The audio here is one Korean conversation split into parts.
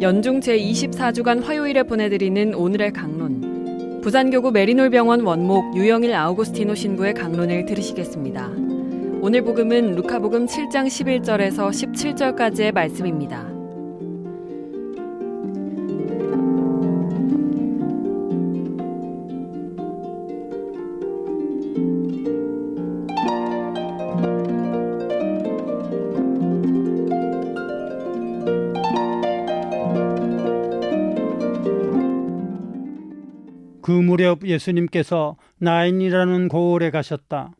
연중 제24주간 화요일에 보내드리는 오늘의 강론. 부산교구 메리놀병원 원목 유영일 아우구스티노 신부의 강론을 들으시겠습니다. 오늘 복음은 루카복음 7장 11절에서 17절까지의 말씀입니다. 그 무렵 예수님께서 나인이라는 고을에 가셨다.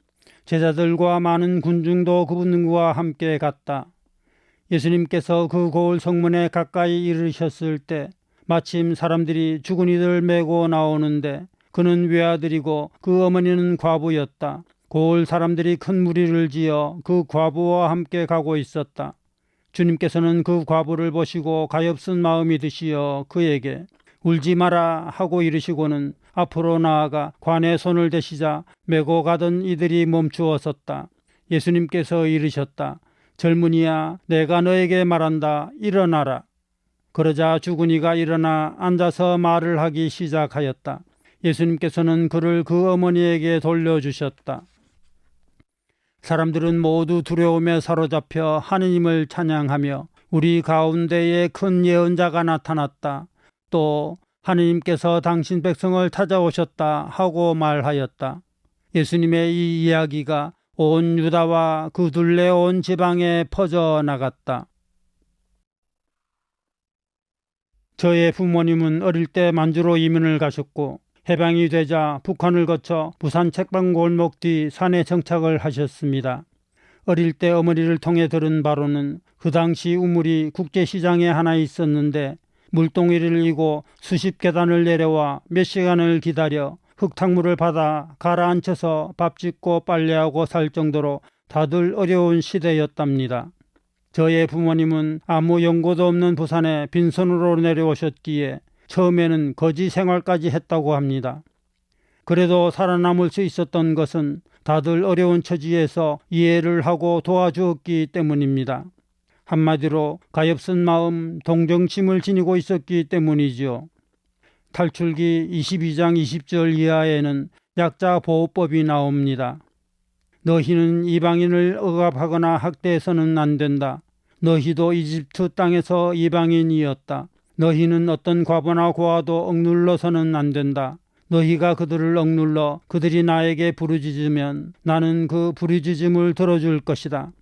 제자들과 많은 군중도 그분과 함께 갔다. 예수님께서 그 고을 성문에 가까이 이르셨을 때 마침 사람들이 죽은 이들 메고 나오는데 그는 외아들이고 그 어머니는 과부였다. 고을 사람들이 큰 무리를 지어 그 과부와 함께 가고 있었다. 주님께서는 그 과부를 보시고 가엾은 마음이 드시어 그에게 울지 마라 하고 이르시고는 앞으로 나아가 관에 손을 대시자 메고 가던 이들이 멈추어 섰다. 예수님께서 이르셨다. 젊은이야 내가 너에게 말한다. 일어나라. 그러자 죽은 이가 일어나 앉아서 말을 하기 시작하였다. 예수님께서는 그를 그 어머니에게 돌려주셨다. 사람들은 모두 두려움에 사로잡혀 하느님을 찬양하며 우리 가운데에 큰 예언자가 나타났다. 또 하느님께서 당신 백성을 찾아오셨다 하고 말하였다. 예수님의 이 이야기가 온 유다와 그 둘레 온 지방에 퍼져 나갔다. 저의 부모님은 어릴 때 만주로 이민을 가셨고 해방이 되자 북한을 거쳐 부산 책방 골목 뒤 산에 정착을 하셨습니다. 어릴 때 어머니를 통해 들은 바로는 그 당시 우물이 국제시장에 하나 있었는데 물동이를 이고 수십 계단을 내려와 몇 시간을 기다려 흙탕물을 받아 가라앉혀서 밥 짓고 빨래하고 살 정도로 다들 어려운 시대였답니다. 저의 부모님은 아무 연고도 없는 부산에 빈손으로 내려오셨기에 처음에는 거지 생활까지 했다고 합니다. 그래도 살아남을 수 있었던 것은 다들 어려운 처지에서 이해를 하고 도와주었기 때문입니다. 한마디로 가엾은 마음, 동정심을 지니고 있었기 때문이지요. 탈출기 22장 20절 이하에는 약자 보호법이 나옵니다. 너희는 이방인을 억압하거나 학대해서는 안 된다. 너희도 이집트 땅에서 이방인이었다. 너희는 어떤 과부나 고아도 억눌러서는 안 된다. 너희가 그들을 억눌러 그들이 나에게 부르짖으면 나는 그 부르짖음을 들어줄 것이다.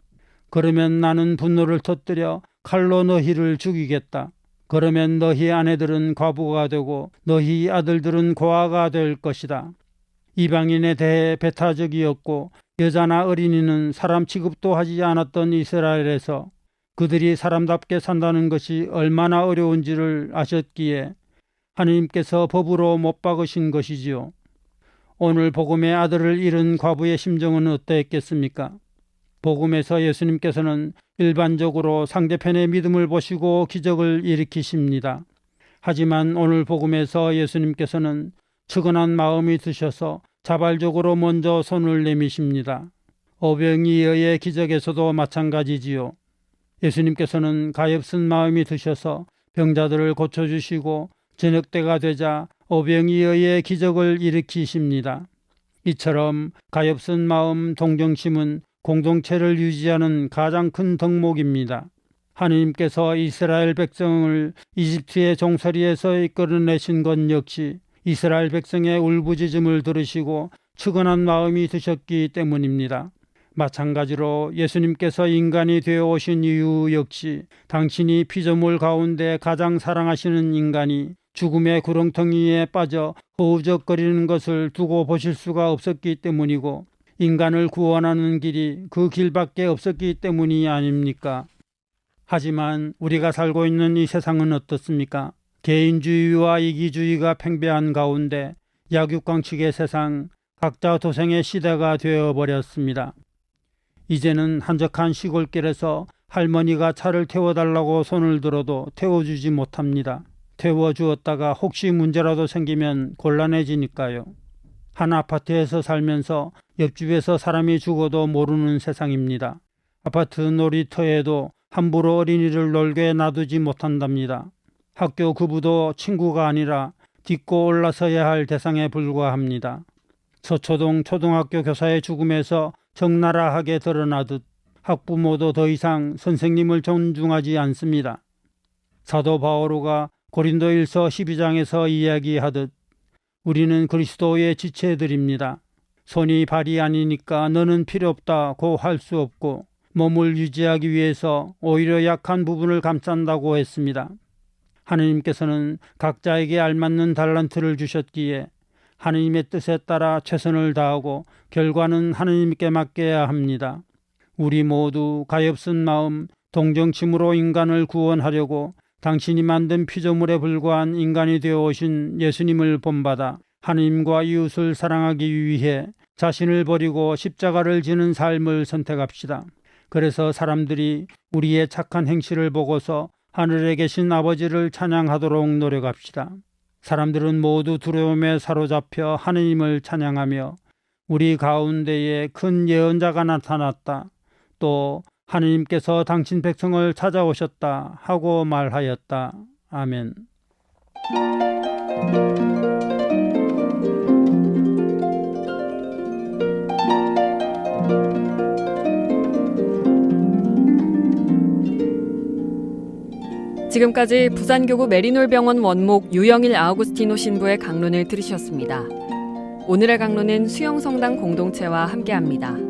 그러면 나는 분노를 터뜨려 칼로 너희를 죽이겠다. 그러면 너희 아내들은 과부가 되고 너희 아들들은 고아가 될 것이다. 이방인에 대해 배타적이었고 여자나 어린이는 사람 취급도 하지 않았던 이스라엘에서 그들이 사람답게 산다는 것이 얼마나 어려운지를 아셨기에 하느님께서 법으로 못 박으신 것이지요. 오늘 복음의 아들을 잃은 과부의 심정은 어떠했겠습니까? 복음에서 예수님께서는 일반적으로 상대편의 믿음을 보시고 기적을 일으키십니다. 하지만 오늘 복음에서 예수님께서는 측은한 마음이 드셔서 자발적으로 먼저 손을 내미십니다. 오병이어의 기적에서도 마찬가지지요. 예수님께서는 가엾은 마음이 드셔서 병자들을 고쳐주시고 저녁 때가 되자 오병이어의 기적을 일으키십니다. 이처럼 가엾은 마음 동정심은 공동체를 유지하는 가장 큰 덕목입니다. 하느님께서 이스라엘 백성을 이집트의 종살이에서 이끌어내신 것 역시 이스라엘 백성의 울부짖음을 들으시고 측은한 마음이 드셨기 때문입니다. 마찬가지로 예수님께서 인간이 되어 오신 이유 역시 당신이 피조물 가운데 가장 사랑하시는 인간이 죽음의 구렁텅이에 빠져 허우적거리는 것을 두고 보실 수가 없었기 때문이고 인간을 구원하는 길이 그 길밖에 없었기 때문이 아닙니까? 하지만 우리가 살고 있는 이 세상은 어떻습니까? 개인주의와 이기주의가 팽배한 가운데 약육강식의 세상, 각자 도생의 시대가 되어버렸습니다. 이제는 한적한 시골길에서 할머니가 차를 태워달라고 손을 들어도 태워주지 못합니다. 태워 주었다가 혹시 문제라도 생기면 곤란해지니까요. 한 아파트에서 살면서 옆집에서 사람이 죽어도 모르는 세상입니다. 아파트 놀이터에도 함부로 어린이를 놀게 놔두지 못한답니다. 학교 구부도 친구가 아니라 딛고 올라서야 할 대상에 불과합니다. 서초동 초등학교 교사의 죽음에서 적나라하게 드러나듯 학부모도 더 이상 선생님을 존중하지 않습니다. 사도 바오로가 고린도일서 12장에서 이야기하듯 우리는 그리스도의 지체들입니다. 손이 발이 아니니까 너는 필요 없다고 할 수 없고 몸을 유지하기 위해서 오히려 약한 부분을 감싼다고 했습니다. 하느님께서는 각자에게 알맞는 달란트를 주셨기에 하느님의 뜻에 따라 최선을 다하고 결과는 하느님께 맡겨야 합니다. 우리 모두 가엾은 마음, 동정심으로 인간을 구원하려고 당신이 만든 피조물에 불과한 인간이 되어 오신 예수님을 본받아 하느님과 이웃을 사랑하기 위해 자신을 버리고 십자가를 지는 삶을 선택합시다. 그래서 사람들이 우리의 착한 행실을 보고서 하늘에 계신 아버지를 찬양하도록 노력합시다. 사람들은 모두 두려움에 사로잡혀 하느님을 찬양하며 우리 가운데에 큰 예언자가 나타났다. 또 하느님께서 당신 백성을 찾아오셨다 하고 말하였다. 아멘. 지금까지 부산교구 메리놀병원 원목 유영일 아우구스티노 신부의 강론을 들으셨습니다. 오늘의 강론은 수영성당 공동체와 함께합니다.